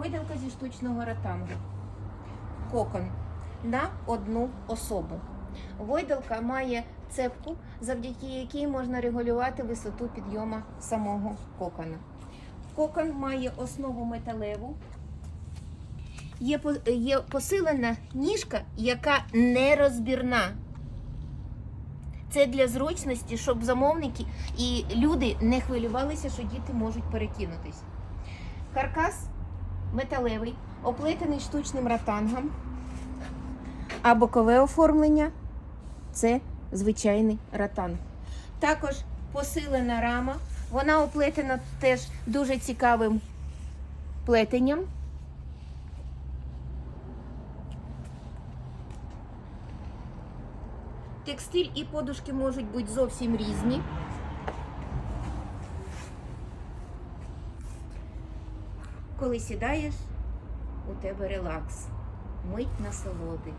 Гойдалка зі штучного ратангу. Кокон на одну особу. Гойдалка має цепку, завдяки якій можна регулювати висоту підйому самого кокона. Кокон має основу металеву. Є, є посилена ніжка, яка нерозбірна. Це для зручності, щоб замовники і люди не хвилювалися, що діти можуть перекинутись. Каркас металевий, оплетений штучним ратангом, а бокове оформлення це звичайний ратанг. Також посилена рама, вона оплетена теж дуже цікавим плетенням. Текстиль і подушки можуть бути зовсім різні. Коли сідаєш, у тебе релакс, мить насолоди.